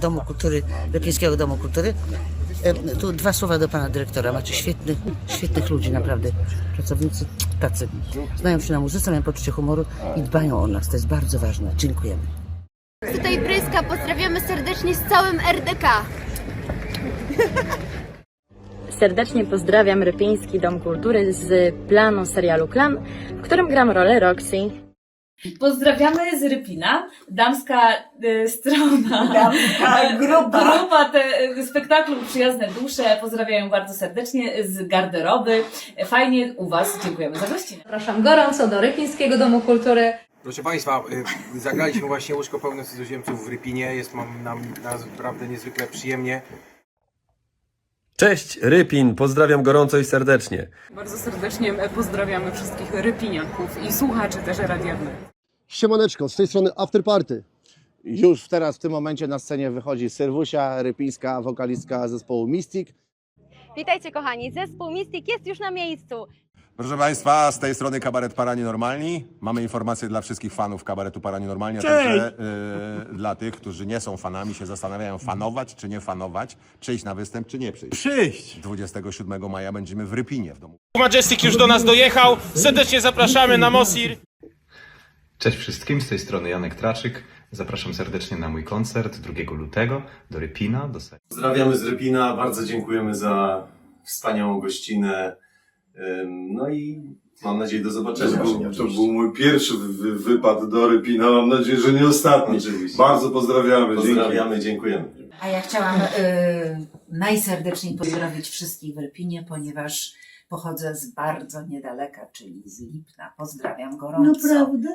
Domu Kultury, Rypińskiego Domu Kultury. E, Tu dwa słowa do pana dyrektora. Macie świetnych, świetnych ludzi, naprawdę. Pracownicy tacy. Znają się na muzyce, mają poczucie humoru i dbają o nas. To jest bardzo ważne. Dziękujemy. Tutaj Bryska, pozdrawiamy serdecznie z całym RDK. Serdecznie pozdrawiam Rypiński Dom Kultury z planu serialu Klan, w którym gram rolę Roxy. Pozdrawiamy z Rypina, damska y, strona. Damska grupa. Grupa te, y, spektaklu Przyjazne Dusze. Pozdrawiają bardzo serdecznie z garderoby. Fajnie u Was. Dziękujemy za gościnę. Zapraszam gorąco do Rypińskiego Domu Kultury. Proszę Państwa, y, zagraliśmy właśnie Łóżko pełne cudzoziemców w Rypinie. Jest mam nam naprawdę niezwykle przyjemnie. Cześć, Rypin, pozdrawiam gorąco i serdecznie. Bardzo serdecznie pozdrawiamy wszystkich rypiniaków i słuchaczy też Radia Wnet. Siemaneczko, z tej strony After Party. Już teraz w tym momencie na scenie wychodzi Sylwusia, rypińska wokalistka zespołu Mystic. Witajcie kochani, zespół Mystic jest już na miejscu. Proszę Państwa, z tej strony kabaret Paranormalni. Mamy informacje dla wszystkich fanów kabaretu Paranormalni, a także y, dla tych, którzy nie są fanami, się zastanawiają fanować czy nie fanować, przyjść na występ czy nie przyjść. Przyjść! 27 maja będziemy w Rypinie w domu. Majestic już do nas dojechał. Serdecznie zapraszamy na Mosir. Cześć wszystkim, z tej strony Janek Traczyk. Zapraszam serdecznie na mój koncert 2 lutego do Rypina, do. Pozdrawiamy z Rypina, bardzo dziękujemy za wspaniałą gościnę. No i mam nadzieję do zobaczenia. To był, to był mój pierwszy wy, wypad do Rypina, mam nadzieję, że nie ostatni. Oczywiście. Bardzo pozdrawiamy. Pozdrawiamy, dziękujemy. A ja chciałam y, najserdeczniej pozdrowić wszystkich w Irpinie, ponieważ pochodzę z bardzo niedaleka, czyli z Lipna. Pozdrawiam gorąco. Naprawdę?